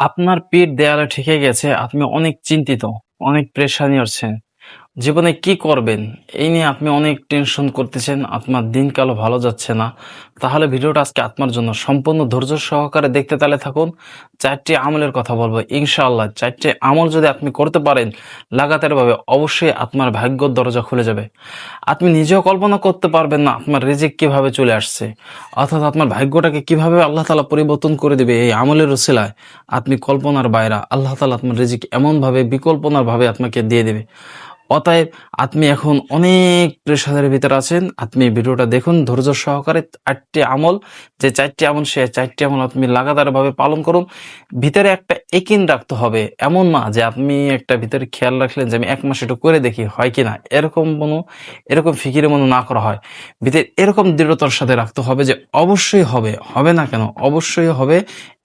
আপনার পিঠ দেয়ালে ঠেকে গেছে, আপনি অনেক চিন্তিত, অনেক প্রেশানি হচ্ছেন। জীবনে কি করবেন? এই নিয়ে আপনি অনেক টেনশন করতেছেন, আপনার দিনকালও ভালো যাচ্ছে না। তাহলে ভিডিওটা আজকে আপনার জন্য সম্পূর্ণ ধৈর্য সহকারে দেখতে তালে থাকুন। চারটি আমলের কথা বলব ইনশাআল্লাহ। চারটি আমল যদি আপনি করতে পারেন লাগাতারভাবে অবশ্যই আপনার ভাগ্যর দরজা খুলে যাবে। আপনি নিজেও কল্পনা করতে পারবেন না আপনার রিজিক কীভাবে চলে আসছে অর্থাৎ আপনার ভাগ্যটাকে কীভাবে আল্লাহ তালা পরিবর্তন করে দেবে এই আমলের রসিলায় আপনি কল্পনার বাইরা আল্লাহ তালা আপনার রিজিক এমনভাবে বিকল্পনার ভাবে আপনাকে দিয়ে দেবে অতএব আপনি এখন অনেক প্রেশারের ভিতরে আছেন। আপনি ভিডিওটা দেখুন, ধৈর্য সহকারে চারটি আমল, যে চারটি আমল সে চারটি আমল আপনি লাগাতারভাবে পালন করুন। ভিতরে একটা একিন রাখতে হবে, এমন না যে আপনি একটা ভিতরে খেয়াল রাখলেন যে আমি এক মাস একটু করে দেখি হয় কি না এরকম কোনো, এরকম ফিকিরে মনে না করা হয়। ভিতরে এরকম দৃঢ়তার সাথে রাখতে হবে যে অবশ্যই হবে হবে না কেন? অবশ্যই হবে।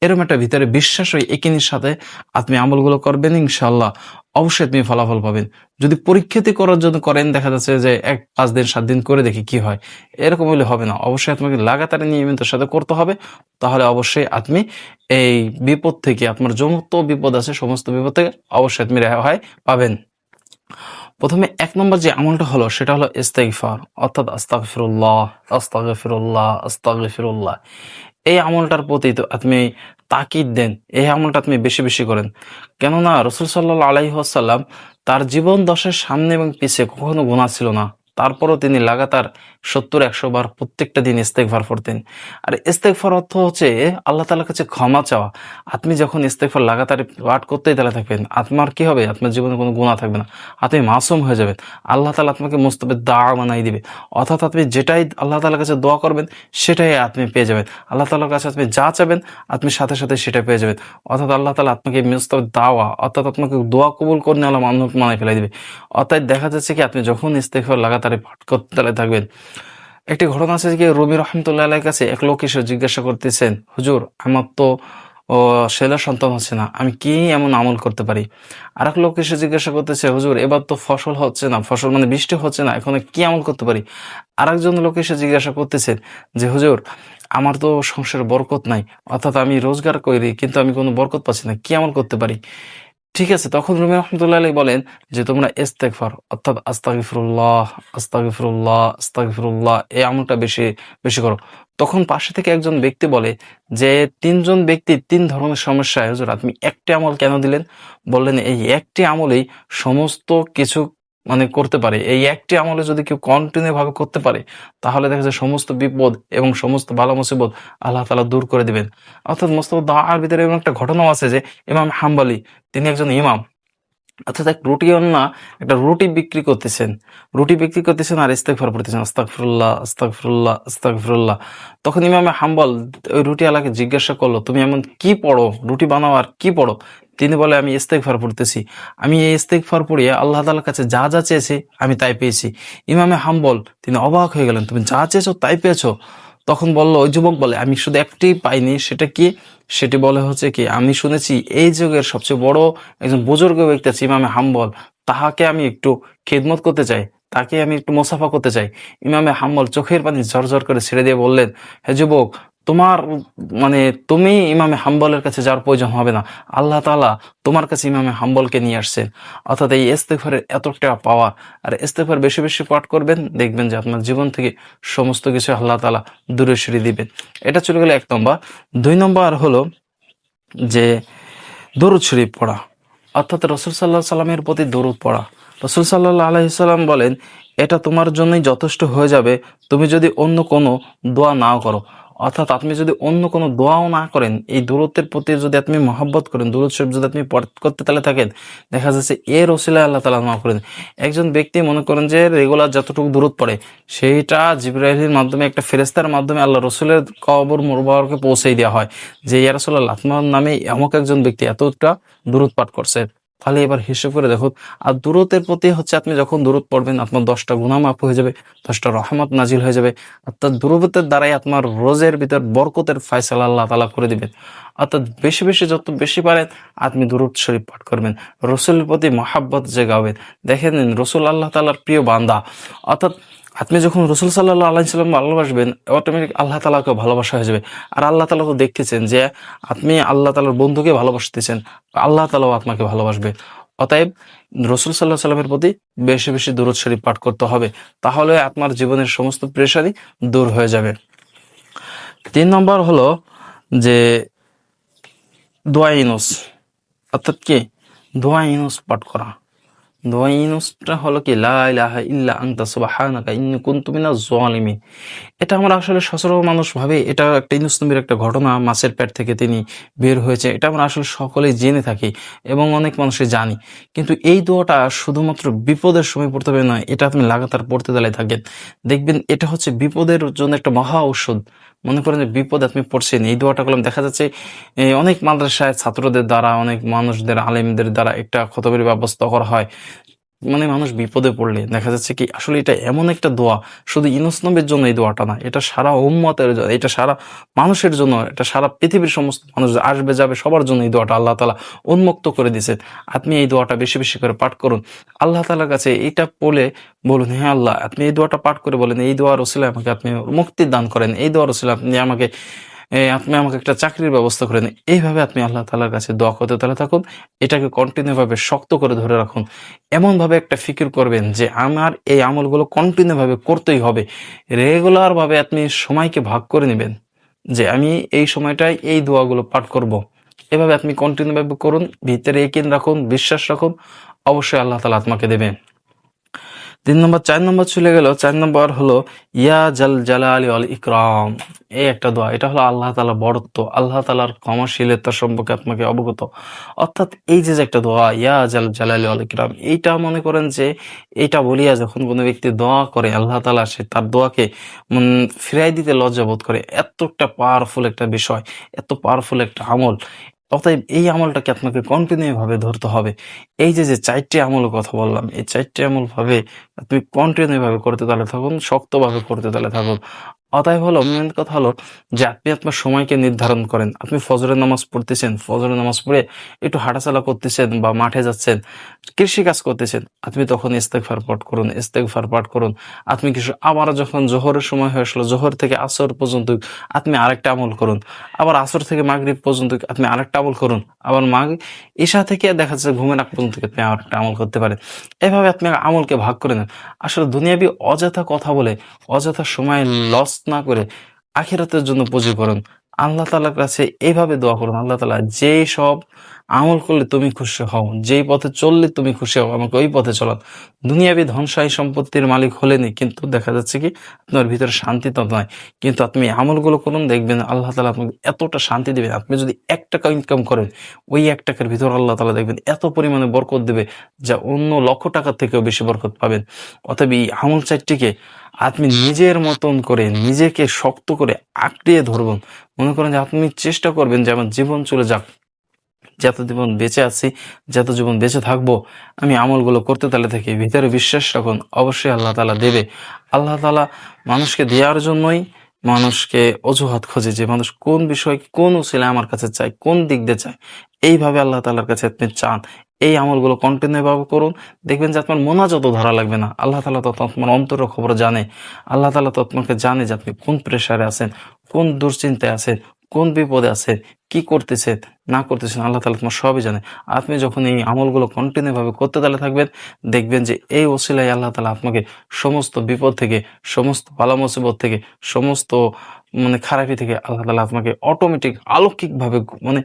এরকম একটা ভিতরে বিশ্বাস ওই একিনের সাথে আপনি আমলগুলো করবেন ইনশাল্লাহ অবশ্যই আপনি ফলাফল পাবেন। যদি পরীক্ষাতে করার জন্য করেন, দেখা যাচ্ছে যে এক, পাঁচ দিন, সাত দিন করে দেখি কি হয়। এরকম হলে হবে না। অবশ্যই আপনাকে লাগাতার নিয়মিত সাথে করতে হবে। তাহলে অবশ্যই আপনি এই বিপদ থেকে, আপনার যত বিপদ আছে, সমস্ত বিপদ থেকে অবশ্যই আপনি রেহাই পাবেন। প্রথমে এক নম্বর যে আমলটা হলো, সেটা হলো ইস্তেগফার, অর্থাৎ আস্তাগফিরুল্লাহ আস্তাগফিরুল্লাহ আস্তাগফিরুল্লাহ। এই আমলটার প্রতি আপনি তাকিদ দেন, এই আমলটা আপনি বেশি বেশি করেন। কেননা রসুল সাল্লাহ আলাইসাল্লাম তার জীবন দশের সামনে এবং পিছিয়ে কখনো গোনা ছিল না। তারপরও তিনি লাগাতার সত্তর, একশো বার প্রত্যেকটা দিন ইস্তেকভার পড়তেন। আর ইস্তেকফার অর্থ হচ্ছে আল্লাহ তালার কাছে ক্ষমা চাওয়া। আপনি যখন ইস্তেকফার লাগাতার পাঠ করতেই তাহলে থাকবেন, আপনার কি হবে? আপনার জীবনে কোনো গুণা থাকবে না। আপনি মাসুম হয়ে যাবেন। আল্লাহ তালা আপনাকে মুস্তবে দা বানাই দিবে। অর্থাৎ আপনি যেটাই আল্লাহ তালার কাছে দোয়া করবেন, সেটাই আপনি পেয়ে যাবেন। আল্লাহ তালার কাছে আপনি যা চাবেন, আপনি সাথে সাথে সেটা পেয়ে যাবেন। অর্থাৎ আল্লাহ তালা আপনাকে মুস্তবে দাওয়া, অর্থাৎ আপনাকে দোয়া কবুল করে নেওয়া মানুষ মানায় ফেলে দিবে। অর্থাৎ দেখা যাচ্ছে কি, আপনি যখন ইস্তেকফার লাগাতারে পাঠ করতে থাকবেন একটি ঘটনা আছে যে রবি রহমতুল্লাহ কাছে এক লোক এসে জিজ্ঞাসা করতেছেন, হুজুর, আমার তো, ও, ছেলে সন্তান হচ্ছে না, আমি কি এমন আমল করতে পারি? আর এক লোক এসে জিজ্ঞাসা করতেছে, হুজুর, এবার তো ফসল হচ্ছে না, ফসল মানে বৃষ্টি হচ্ছে না, এখন কি আমল করতে পারি? আর একজন লোক এসে জিজ্ঞাসা করতেছেন যে, হুজুর, আমার তো সংসারে বরকত নাই, অর্থাৎ আমি রোজগার করি, কিন্তু আমি কোনো বরকত পাচ্ছি না, কি আমল করতে পারি? ঠিক আছে, তখন রুমি রহমতুল্লাহ বলেন যে, তোমরা ইস্তেকফার অর্থাৎ আস্তাগিফরুল্লাহ আস্তাগিফরুল্লাহ আস্তাগিফরুল্লাহ, এই আমলটা বেশি বেশি করো। তখন পাশে থেকে একজন ব্যক্তি বলে যে, তিনজন ব্যক্তি তিন ধরনের সমস্যা হুজুর, আপনি একটি আমল কেন দিলেন? বললেন, এই একটি আমলেই সমস্ত কিছু মানে করতে পারে। এই একটি আমলে যদি কেউ কন্টিনিউ ভাবে করতে পারে, তাহলে দেখা যায় সমস্ত বিপদ এবং সমস্ত ভালো মুসিবত আল্লাহ তালা দূর করে দিবেন। অর্থাৎ মোস্তফা দার ভিতরে এমন একটা ঘটনাও আছে যে ইমাম হাম্বালি, তিনি একজন ইমাম, অর্থাৎ এক রুটি না একটা রুটি বিক্রি করতেছেন। রুটি বিক্রি করতেছেন আর ইস্তেকফার পড়তেছেন। আস্তাকফিরুল্লাহ আস্তাকফিরুল্লাহ আস্তাকফিরুল্লাহ তখন ইমামে হাম্বল ওই রুটি আলাকে জিজ্ঞাসা করল, তুমি এমন কি পড়ো? রুটি বানাও আর কি পড়ো? তিনি বলে, আমি ইস্তেকফার পড়তেছি। আমি এই ইস্তেকফার পড়িয়ে আল্লাহ তালার কাছে যা যা চেয়েছি আমি তাই পেয়েছি। ইমামে হাম্বল, তিনি অবাক হয়ে গেলেন, তুমি যা চেয়েছো তাই পেয়েছ? তখন বলল, ওই যুবক বলে, আমি শুধু একটি পাইনি, সেটা কি? সেটি বলে হচ্ছে কি, আমি শুনেছি এই যুগের সবচেয়ে বড় একজন বুজুর্গ ব্যক্তি আছে ইমামে হাম্বল। তাহাকে আমি একটু খেদমত করতে চাই, তাকে আমি একটু মোসাফা করতে চাই। ইমামে হাম্বল চোখের পানি ঝরঝর করে ছেড়ে দিয়ে বললেন, হে যুবক তোমার মানে তুমি ইমামে হাম্বলের কাছে যাওয়ার প্রয়োজন হবে না। আল্লাহ তালা তোমার কাছে ইমামে হাম্বলকে নিয়ে আসছেন। অর্থাৎ এই ইস্তেফারের এতটা পাওয়া আর ইস্তেফার বেশি বেশি পাঠ করবেন, দেখবেন যে আপনার জীবন থেকে সমস্ত কিছু আল্লাহ তালা দূরে সরিয়ে দিবেন। এটা চলে গেলে এক নম্বর। দুই নম্বর হলো যে দরুদ শরীফ পড়া। অর্থাৎ রসুল সাল্লাহ সাল্লামের প্রতি দরুদ পড়া। রসুল সাল্লাহ আলহিসাল্লাম বলেন, এটা তোমার জন্যই যথেষ্ট হয়ে যাবে। তুমি যদি অন্য কোনো দোয়া নাও করো। অর্থাৎ আপনি যদি অন্য কোনো দোয়াও না করেন, এই দূরত্বের প্রতি যদি আপনি মহব্বত করেন দূরত শরীফ যদি আপনি করতে তাহলে থাকেন, দেখা যাচ্ছে এর ওসিলা আল্লাহ তালা মাফ করেন। একজন ব্যক্তি মনে করেন যে রেগুলার যতটুকু দূরত পড়ে, সেইটা জিব্রাহিলের মাধ্যমে, একটা ফেরেস্তার মাধ্যমে আল্লাহ রসুলের কবর মুরবারকে পৌঁছে দেওয়া হয় যে ইয়ারসোল্লাহ আপনার নামে এমক একজন ব্যক্তি এতটা দূরত পাঠ করছে। তাহলে এবার হিসেব করে দেখুন আর দূরতের প্রতি হচ্ছে আপনি যখন দূরত পড়বেন, আপনার দশটা গুণা মাফ হয়ে যাবে, দশটা রহমত নাজিল হয়ে যাবে অর্থাৎ দূরতের দ্বারাই আপনার রোজের ভিতর বরকতের ফয়সালা আল্লাহ তালা করে দিবেন। অর্থাৎ বেশি বেশি যত বেশি পারেন, আপনি দূরত শরীফ পাঠ করবেন, রসুলের প্রতি মহাব্বত জেগাবেন। দেখে নিন রসুল আল্লাহ তালার প্রিয় বান্দা। অর্থাৎ আপনি যখন রসুল সাল্লাহ আল্লাহ সাল্লাম ভালোবাসবেন অটোমেটিক আল্লাহ তালাকে ভালোবাসা হয়ে যাবে। আর আল্লাহ তালাকে দেখতেছেন যে আপনি আল্লাহ তালার বন্ধুকে ভালোবাসতেছেন, আল্লাহ তালাও আপনাকে ভালোবাসবে। অতএব রসুল সাল্লাহ সাল্লামের প্রতি বেশি বেশি দূরত শরীফ পাঠ করতে হবে, তাহলে আপনার জীবনের সমস্ত প্রেশারই দূর হয়ে যাবে। তিন নম্বর হলো যে দোয়া অর্থাৎ কি? দোয়া পাঠ করা। দোয়া ইনুসটা হলো কি, লা ইলাহা ইল্লা আনতা সুবহানাকা, ইন্নী কুনতু মিনাজ জালিমিন। এটা আমরা আসলে সচরাচর মানুষ ভাবে, এটা একটা ইনুস নবীর একটা ঘটনা, মাছের পেট থেকে তিনি বের হয়েছে, এটা আমরা আসলে সকলেই জেনে থাকি এবং অনেক মানুষই জানি। কিন্তু এই দোয়াটা শুধুমাত্র বিপদের সময় পড়তে হবে নয়, এটা আপনি লাগাতার পড়তে দাঁড়ায় থাকেন। দেখবেন এটা হচ্ছে বিপদের জন্য একটা মহা ঔষধ। মনে করেন যে বিপদ আপনি পড়ছেন, এই দোয়াটা করলাম। দেখা যাচ্ছে অনেক মাদ্রাসায় ছাত্রদের দ্বারা, অনেক মানুষদের, আলেমদের দ্বারা একটা খতবের ব্যবস্থা করা হয়। মানে মানুষ বিপদে পড়লে দেখা যাচ্ছে কি আসলে এটা এমন একটা দোয়া, শুধু ইনসনবের জন্য এই দোয়াটা না, এটা সারা উম্মতের জন্য, এটা সারা মানুষের জন্য, এটা সারা পৃথিবীর সমস্ত মানুষ আসবে, যাবে, সবার জন্য এই দোয়াটা আল্লাহ তালা উন্মুক্ত করে দিয়েছেন। আপনি এই দোয়াটা বেশি বেশি করে পাঠ করুন। আল্লাহ তালার কাছে এটা বলে বলুন হ্যাঁ আল্লাহ, আপনি এই দোয়াটা পাঠ করে বলেন, এই দোয়ার ওসিলা আমাকে আপনি মুক্তি দান করেন, এই দোয়ার ওসিলা আপনি আমাকে আপনি আমাকে একটা চাকরির ব্যবস্থা করে দিন। এইভাবে আপনি আল্লাহ তালার কাছে দোয়া করতে তাহলে থাকুন, এটাকে কন্টিনিউ ভাবে শক্ত করে ধরে রাখুন। এমন ভাবে একটা ফিকির করবেন যে, আমার এই আমলগুলো কন্টিনিউ ভাবে করতেই হবে। রেগুলার ভাবে আপনি সময়কে ভাগ করে নেবেন যে, আমি এই সময়টায় এই দোয়াগুলো পাঠ করব। এভাবে আপনি কন্টিনিউ ভাবে করুন, ভিতরে একিন রাখুন, বিশ্বাস রাখুন, অবশ্যই আল্লাহ তালা আপনাকে দেবেন তিন নম্বর, চার নম্বর চলে গেল। চার নম্বর হলো, ইয়া জাল জালা আলী আল ইকরাম। এই একটা দোয়া, এটা হলো আল্লাহ তালা বড়ত্ব আল্লাহ তালার ক্ষমাশীলতা সম্পর্কে আপনাকে অবগত। অর্থাৎ এই যে একটা দোয়া, ইয়া জাল জালা আলী আল ইকরাম, এইটা মনে করেন যে, এইটা বলিয়া যখন কোনো ব্যক্তি দোয়া করে, আল্লাহ তালা সে তার দোয়াকে ফিরাই দিতে লজ্জা বোধ করে এত একটা পাওয়ারফুল একটা বিষয়, এত পাওয়ারফুল একটা আমল। অতএব এই আমলটাকে আপনাকে কন্টিনিউ ভাবে ধরতে হবে। এই যে যে চারটি আমলের কথা বললাম, এই চারটি আমল ভাবে তুমি কন্টিনিউ ভাবে করতে তাহলে থাকুন, শক্তভাবে করতে তাহলে থাকুন। অতএব হলো মেন কথা হলো যে আপনি আপনার সময়কে নির্ধারণ করেন। আপনি ফজরের নামাজ পড়তেছেন, ফজরের নামাজ পড়ে একটু হাঁটাচলা করতেছেন বা মাঠে যাচ্ছেন কৃষি কাজ করতেছেন, আপনি তখন ইস্তেকফার পাঠ করুন ইস্তেকফার পাঠ করুন। আপনি কিছু, আবার যখন জোহরের সময় হয়ে আসলো, জোহর থেকে আসর পর্যন্ত আপনি আরেকটা আমল করুন। আবার আসর থেকে মাগরিব পর্যন্ত আপনি আরেকটা আমল করুন। আবার মাগ, ঈশা থেকে দেখা যাচ্ছে ঘুমের আগ পর্যন্ত আপনি আরেকটা আমল করতে পারেন। এভাবে আপনি আমলকে ভাগ করে নেন। আসলে দুনিয়াবি অযথা কথা বলে, অযথা সময় লস না করে আখেরাতের জন্য পুঁজি করুন আল্লাহ তালার কাছে এইভাবে দোয়া করুন। আল্লাহ তালা যেই সব আমল করলে তুমি খুশি হও। যেই পথে চললে তুমি খুশি হও, আমাকে ওই পথে চলান দুনিয়াবি ধনসাই সম্পত্তির মালিক হলেনি, কিন্তু দেখা যাচ্ছে কি আপনার ভিতরে শান্তি তো নয়। কিন্তু আপনি আমলগুলো করুন, দেখবেন আল্লাহ তালা আপনাকে এতটা শান্তি দেবেন। আপনি যদি এক টাকা ইনকাম করেন, ওই এক টাকার ভিতর আল্লাহ তালা দেখবেন এত পরিমাণে বরকত দেবে, যা অন্য লক্ষ টাকার থেকেও বেশি বরকত পাবেন। অতএব এই আমল চারটিকে আপনি নিজের মতন করে, নিজেকে শক্ত করে আঁকড়িয়ে ধরবেন মনে করেন যে আপনি চেষ্টা করবেন যে আমার জীবন চলে যাক। যত জীবন বেঁচে আছি, যত জীবন বেঁচে থাকব, আমি আমলগুলো করতে তালে থাকি ভিতরে বিশ্বাস রাখুন, অবশ্যই আল্লাহ তালা দেবে। আল্লাহ তালা মানুষকে দেওয়ার জন্যই মানুষকে অজুহাত খোঁজে যে মানুষ কোন বিষয়, কোন উসিলে আমার কাছে চায়, কোন দিক দিয়ে চায়। এইভাবে আল্লাহ তালার কাছে আপনি চান। এই আমলগুলো কন্টিনিউ ভাবে করুন। দেখবেন যে আপনার মোনা যত ধরা লাগবে না। আল্লাহ তালা তো আপনার অন্তর খবর জানে। আল্লাহ তালা তো আপনাকে জানে যে আপনি কোন প্রেশারে আছেন, কোন দুশ্চিন্তায় আছেন কোন বিপদে আছে, কি করতেছে, না করতেছেন আল্লাহ তালা তোমার সবই জানে। আপনি যখন এই আমলগুলো কন্টিনিউ ভাবে করতে তাহলে থাকবেন, দেখবেন যে এই ওসিলায় আল্লাহ তালা আপনাকে সমস্ত বিপদ থেকে, সমস্ত ভালো মুসিবত থেকে, সমস্ত মানে খারাপি থেকে আল্লাহ তালা আপনাকে অটোমেটিক অলৌকিকভাবে মানে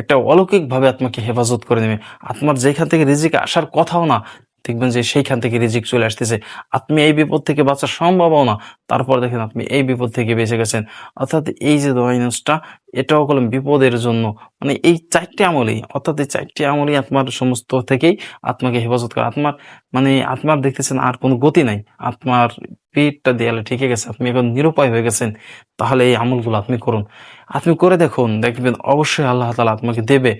একটা অলৌকিকভাবে আপনাকে হেফাজত করে নেবে। আপনার যেখান থেকে রিজিক আসার কথাও না দেখবেন যে সেইখান থেকে রিজিক চলে আসতেছে। আপনি এই বিপদ থেকে বাঁচা সম্ভবও না। তারপর দেখেন আপনি এই বিপদ থেকে বেঁচে গেছেন। অর্থাৎ এই যে দোয়াইনুসটা এটাও করলাম বিপদের জন্য। মানে এই চারটি আমলেই, অর্থাৎ এই চারটি আমলেই আপনার সমস্ত থেকেই আত্মাকে হেফাজত করে। আত্মার মানে আত্মার দেখতেছেন আর কোনো গতি নাই। আত্মার পেটটা দেয়ালে ঠিকে গেছে। আপনি এখন নিরুপায় হয়ে গেছেন। তাহলে এই আমলগুলো আপনি করুন। আপনি করে দেখুন। দেখবেন অবশ্যই আল্লাহ তালা আপনাকে দেবে।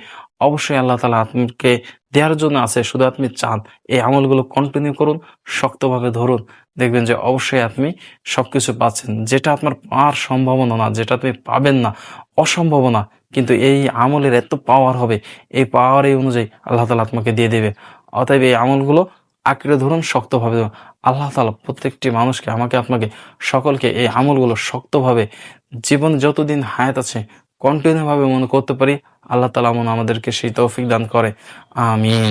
অবশ্যই আল্লাহ তালা আপনাকে দেওয়ার জন্য আছে, শুধু আপনি চান। এই আমলগুলো কন্টিনিউ করুন, শক্তভাবে ধরুন। দেখবেন যে অবশ্যই আপনি সবকিছু পাচ্ছেন। যেটা আপনার পাওয়ার সম্ভাবনা না, যেটা আপনি পাবেন না, অসম্ভাবনা। কিন্তু এই আমলের এত পাওয়ার হবে, এই পাওয়ার এই অনুযায়ী আল্লাহ তালা আপনাকে দিয়ে দেবে। অতএব এই আমলগুলো আঁকড়ে ধরুন, শক্তভাবে। আল্লাহ তালা প্রত্যেকটি মানুষকে, আমাকে, আপনাকে, সকলকে এই আমলগুলো শক্তভাবে জীবন যতদিন হায়াত আছে কন্টিনিউভাবে মনে করতে পারি। আল্লাহ তালা মনে আমাদেরকে সেই তৌফিক দান করে। আমিন।